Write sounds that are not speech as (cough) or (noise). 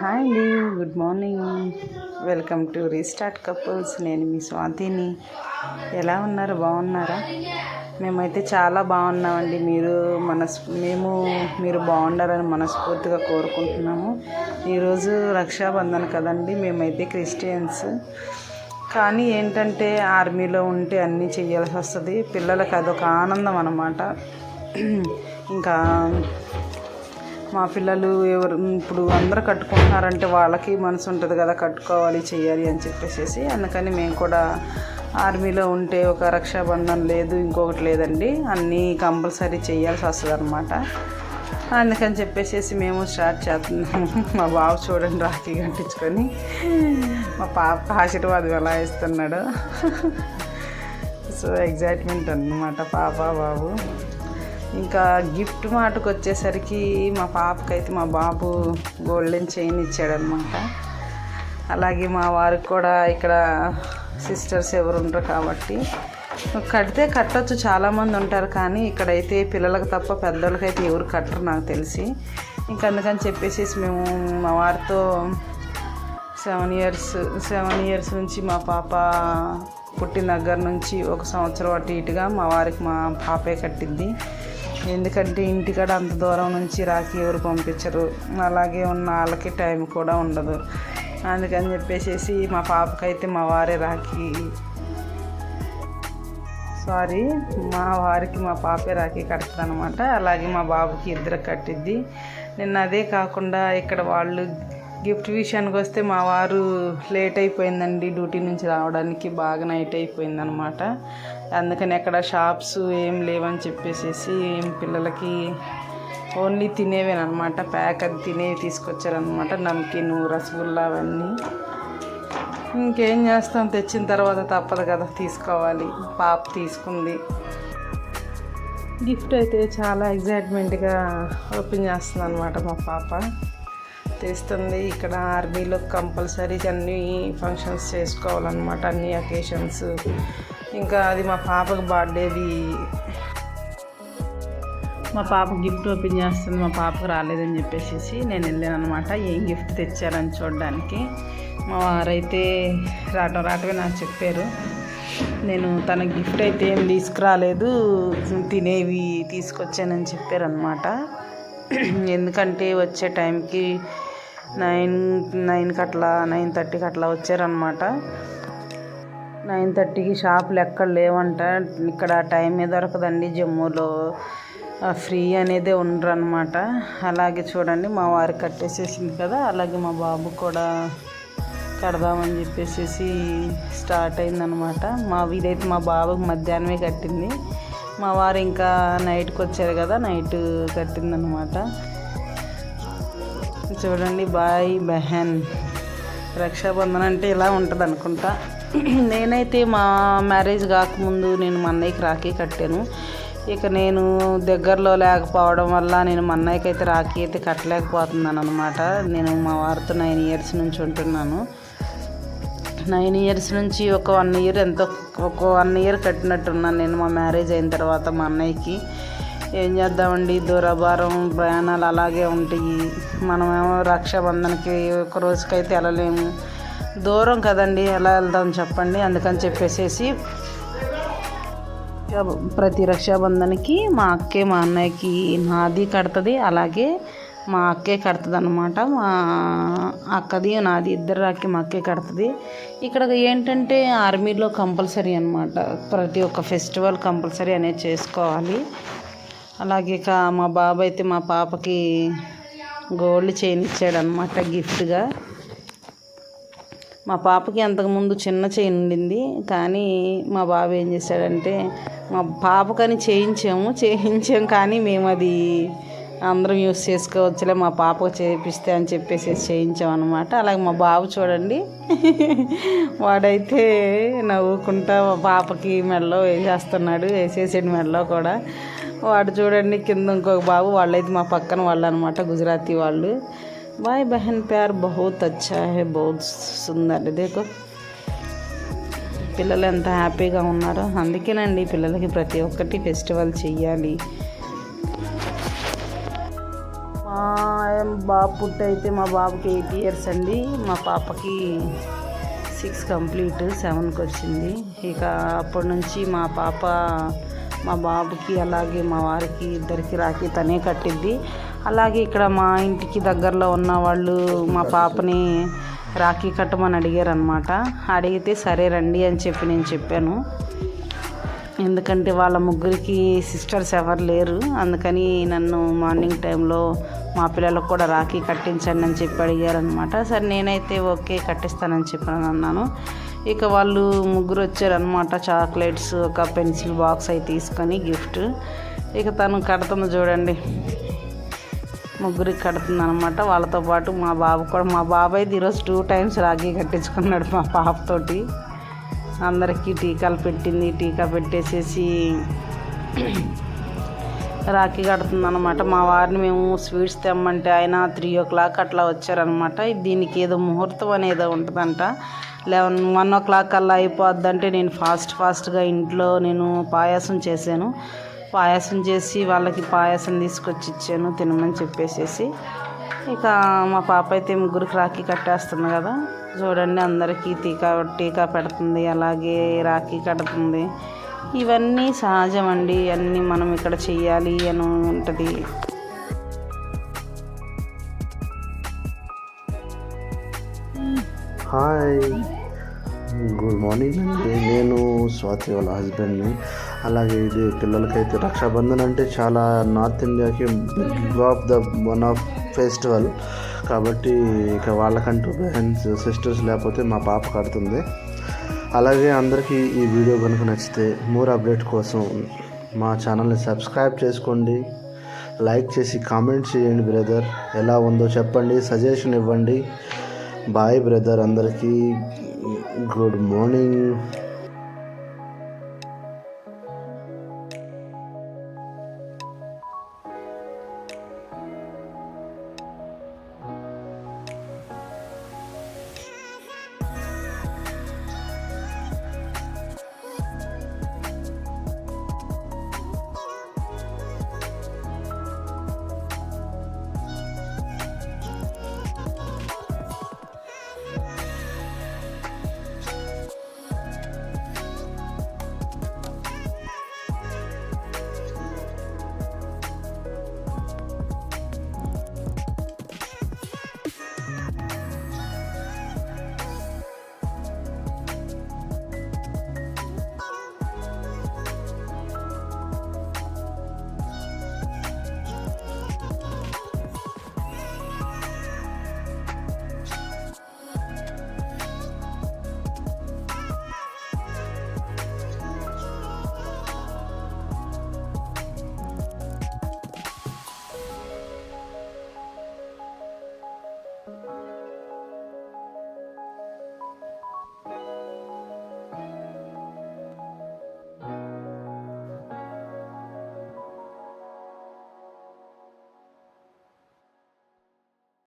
Hi అండి good morning welcome to restart couples నేను మీ స్వాతిని. ఎలా ఉన్నారు? బాగున్నారా? మేమైతే చాలా బాగున్నామండి. మీరు మనస్ మేము మీరు బాగుండాలని మనస్ఫూర్తిగా కోరుకుంటున్నాము. ఈరోజు రక్షాబంధన్ కదండి. మేమైతే క్రిస్టియన్స్. కానీ ఏంటంటే ఆర్మీలో ఉంటే అన్నీ చేయాల్సి వస్తుంది. పిల్లలకి అదొక ఆనందం అన్నమాట. ఇంకా మా పిల్లలు ఎవరు ఇప్పుడు అందరూ కట్టుకుంటున్నారంటే వాళ్ళకి మనసు ఉంటుంది కదా కట్టుకోవాలి చేయాలి అని చెప్పేసి అందుకని మేము కూడా ఆర్మీలో ఉంటే ఒక రక్షాబంధన్ లేదు ఇంకొకటి లేదండి. అన్నీ కంపల్సరీ చేయాల్సి వస్తుంది అనమాట అందుకని చెప్పేసి మేము స్టార్ట్ చేస్తున్నాము. మా బాబు చూడండి రాఖీ కట్టించుకొని. మా పాప ఆశీర్వాదం ఎలా ఇస్తున్నాడు. సో ఎగ్జైట్మెంట్ అన్నమాట పాప బాబు. ఇంకా గిఫ్ట్ మాటకు వచ్చేసరికి మా పాపకైతే మా బాబు గోల్డెన్ చైన్ ఇచ్చాడనమాట అలాగే మా వారికి కూడా ఇక్కడ సిస్టర్స్ ఎవరు ఉండరు కాబట్టి. కడితే కట్టొచ్చు చాలామంది ఉంటారు కానీ ఇక్కడైతే పిల్లలకు తప్ప పెద్దోళ్ళకైతే ఎవరు కట్టరు నాకు తెలిసి. ఇంకా అందుకని చెప్పేసి మేము మా వారితో సెవెన్ ఇయర్స్ సెవెన్ ఇయర్స్ నుంచి మా పాప పుట్టిన దగ్గర నుంచి ఒక సంవత్సరం అటు ఇటుగా మా వారికి మా పాపే కట్టింది ఎందుకంటే ఇంటికాడ అంత దూరం నుంచి రాఖీ ఎవరు పంపించరు. అలాగే ఉన్న వాళ్ళకి టైం కూడా ఉండదు. అందుకని చెప్పేసి మా పాపకైతే మా వారే రాఖీ. సారీ మా వారికి మా పాపే రాఖీ కడుతుంది అనమాట అలాగే మా బాబుకి ఇద్దరు కట్టిద్ది. నిన్న అదే కాకుండా ఇక్కడ వాళ్ళు గిఫ్ట్ విషయానికి వస్తే మా వారు లేట్ అయిపోయిందండి డ్యూటీ నుంచి రావడానికి బాగా నైట్ అయిపోయిందనమాట. అందుకని అక్కడ షాప్స్ ఏం లేవని చెప్పేసేసి ఏం పిల్లలకి ఓన్లీ తినేవేనమాట ప్యాక్ అది తినేవి తీసుకొచ్చారనమాట. నమ్కిన్ రసగుల్లా అవన్నీ. ఇంకేం చేస్తాం? తెచ్చిన తర్వాత తప్పదు కదా తీసుకోవాలి. పాప తీసుకుంది. గిఫ్ట్ అయితే చాలా ఎగ్జైట్మెంట్గా ఓపెన్ చేస్తుంది అనమాట మా పాప. తెస్తుంది. ఇక్కడ ఆర్మీలో కంపల్సరీ అన్ని ఫంక్షన్స్ చేసుకోవాలన్నమాట అన్ని అకేషన్స్ ఇంకా అది మా పాపకు బర్త్డేది మా పాప గిఫ్ట్ ఓపెన్ చేస్తుంది మా పాపకు రాలేదని చెప్పేసి నేను వెళ్ళాను అనమాట ఏం గిఫ్ట్ తెచ్చారని చూడడానికి. మా వారైతే రావటం రావటమే నాకు చెప్పారు. నేను తన గిఫ్ట్ అయితే ఏం తీసుకురాలేదు తినేవి తీసుకొచ్చానని చెప్పారనమాట ఎందుకంటే వచ్చే టైంకి నైన్ నైన్కి అట్లా నైన్ థర్టీకి అట్లా వచ్చారనమాట నైన్ థర్టీకి షాపులు ఎక్కడ లేవంట. ఇక్కడ టైమే దొరకదండి జమ్మూలో. ఫ్రీ అనేది ఉండరు అనమాట అలాగే చూడండి మా వారి కట్టేసేసింది కదా అలాగే మా బాబు కూడా కడదామని చెప్పేసి స్టార్ట్ అయిందనమాట మా వీలైతే మా బాబుకి మధ్యాహ్నమే కట్టింది. మా వారు ఇంకా నైట్కి వచ్చారు కదా నైట్ కట్టిందనమాట చూడండి బాయ్ బెహన్. రక్షాబంధన్ అంటే ఇలా ఉంటుంది అనుకుంటా నేనైతే మా మ్యారేజ్ కాకముందు నేను మా అన్నయ్యకి రాఖీ కట్టాను. ఇక నేను దగ్గరలో లేకపోవడం వల్ల నేను మా అన్నయ్యకి అయితే రాఖీ అయితే కట్టలేకపోతున్నాను అనమాట నేను మా వారితో నైన్ ఇయర్స్ నుంచి ఉంటున్నాను. నైన్ ఇయర్స్ నుంచి ఒక వన్ ఇయర్ ఎంతో ఒక వన్ ఇయర్ కట్టినట్టున్నాను నేను మా మ్యారేజ్ అయిన తర్వాత మా అన్నయ్యకి. ఏం చేద్దామండి? దూరభారం ప్రయాణాలు అలాగే ఉంటాయి. మనమేమో రక్షాబంధన్కి ఒక రోజుకైతే వెళ్ళలేము. దూరం కదండి ఎలా వెళ్దాం చెప్పండి? అందుకని చెప్పేసి ప్రతి రక్షాబంధన్కి మా అక్కే మా అన్నయ్యకి నాది కడుతుంది. అలాగే మా అక్కే కడుతుంది అనమాట మా అక్కది నాది ఇద్దరు రాకి మా అక్కే కడుతుంది. ఇక్కడ ఏంటంటే ఆర్మీలో కంపల్సరీ అనమాట ప్రతి ఒక్క ఫెస్టివల్ కంపల్సరీ అనేది చేసుకోవాలి. అలాగే ఇక మా బాబు అయితే మా పాపకి గోల్డ్ చైన్ ఇచ్చాడనమాట గిఫ్ట్గా. మా పాపకి అంతకుముందు చిన్న చైన్ ఉండింది. కానీ మా బాబు ఏం చేశాడంటే మా పాపకని చేయించాము. చేయించాం కానీ మేము అది అందరం యూస్ చేసుకోవచ్చులే మా పాపకు చేపిస్తే అని చెప్పేసి చేయించాం అనమాట అలాగే మా బాబు చూడండి. (laughs) వాడైతే నవ్వుకుంటా మా పాపకి మెడలో వేసేస్తున్నాడు వేసేసాడు మెడలో కూడా. వాడు చూడండి కింద ఇంకొక బాబు వాళ్ళైతే మా పక్కన వాళ్ళు అనమాట గుజరాతీ వాళ్ళు. బాయ్ బహన్ ప్యార్ బహుత్ అచ్చా హే బహుత్ సుందర్. దేకో పిల్లలు ఎంత హ్యాపీగా ఉన్నారో అందుకేనండి పిల్లలకి ప్రతి ఒక్కటి ఫెస్టివల్ చెయ్యాలి. మా బాబు పుట్టి అయితే మా బాబుకి ఎయిట్ ఇయర్స్ అండి. మా పాపకి సిక్స్ కంప్లీట్ సెవెన్కి వచ్చింది. ఇక అప్పటి నుంచి మా పాప మా బాబుకి అలాగే మా వారికి ఇద్దరికి రాఖీ తనే కట్టిద్ది అలాగే ఇక్కడ మా ఇంటికి దగ్గరలో ఉన్న వాళ్ళు మా పాపని రాఖీ కట్టమని అడిగారు అనమాట అడిగితే సరే రండి అని చెప్పి నేను చెప్పాను. ఎందుకంటే వాళ్ళ ముగ్గురికి సిస్టర్స్ ఎవరు లేరు. అందుకని నన్ను మార్నింగ్ టైంలో మా పిల్లలకు కూడా రాఖీ కట్టించండి అని చెప్పి అడిగారనమాట సరే నేనైతే ఓకే కట్టిస్తానని చెప్పాను అన్నాను. ఇక వాళ్ళు ముగ్గురు వచ్చారనమాట చాక్లెట్స్ ఒక పెన్సిల్ బాక్స్ అవి తీసుకొని గిఫ్ట్. ఇక తను కడుతుంది చూడండి. ముగ్గురికి కడుతుంది అనమాట వాళ్ళతో పాటు మా బాబు కూడా మా బాబాయ్ ఈరోజు టూ టైమ్స్ రాఖీ కట్టించుకున్నాడు మా పాపతోటి అందరికీ టీకాలు పెట్టింది టీకా పెట్టేసేసి రాఖీ కడుతుందనమాట మా వారిని మేము స్వీట్స్ తెమ్మంటే ఆయన త్రీ ఓ క్లాక్ అట్లా వచ్చారనమాట దీనికి ఏదో ముహూర్తం అనేది ఉంటుందంట. లెవెన్ వన్ ఓ క్లాక్ అలా అయిపోద్దంటే నేను ఫాస్ట్ ఫాస్ట్గా ఇంట్లో నేను పాయాసం చేశాను. పాయాసం చేసి వాళ్ళకి పాయాసం తీసుకొచ్చి ఇచ్చాను తినమని చెప్పేసేసి. ఇక మా పాప అయితే ముగ్గురికి రాఖీ కట్టేస్తుంది కదా. చూడండి అందరికీ టీకా టీకా పెడుతుంది. అలాగే రాఖీ కడుతుంది. ఇవన్నీ సహజం అండి అన్నీ మనం ఇక్కడ చేయాలి అని ఉంటుంది. హాయ్. గుడ్ మార్నింగ్ అండి. నేను స్వాతి వాళ్ళ హస్బెండ్ని. అలాగే ఇది పిల్లలకైతే రక్షాబంధన్ అంటే చాలా నార్త్ ఇండియాకి big of the one of festival. కాబట్టి ఇక వాళ్ళకంటూ బెహన్స్ సిస్టర్స్ లేకపోతే మా పాప కడుతుంది. అలాగే అందరికీ ఈ వీడియో కనుక నచ్చితే మోర్ అప్డేట్ కోసం మా ఛానల్ని సబ్స్క్రైబ్ చేసుకోండి. లైక్ చేసి కామెంట్ చేయండి బ్రదర్. ఎలా ఉందో చెప్పండి. సజెషన్ ఇవ్వండి. బాయ్ బ్రదర్ అందరికీ. Good morning.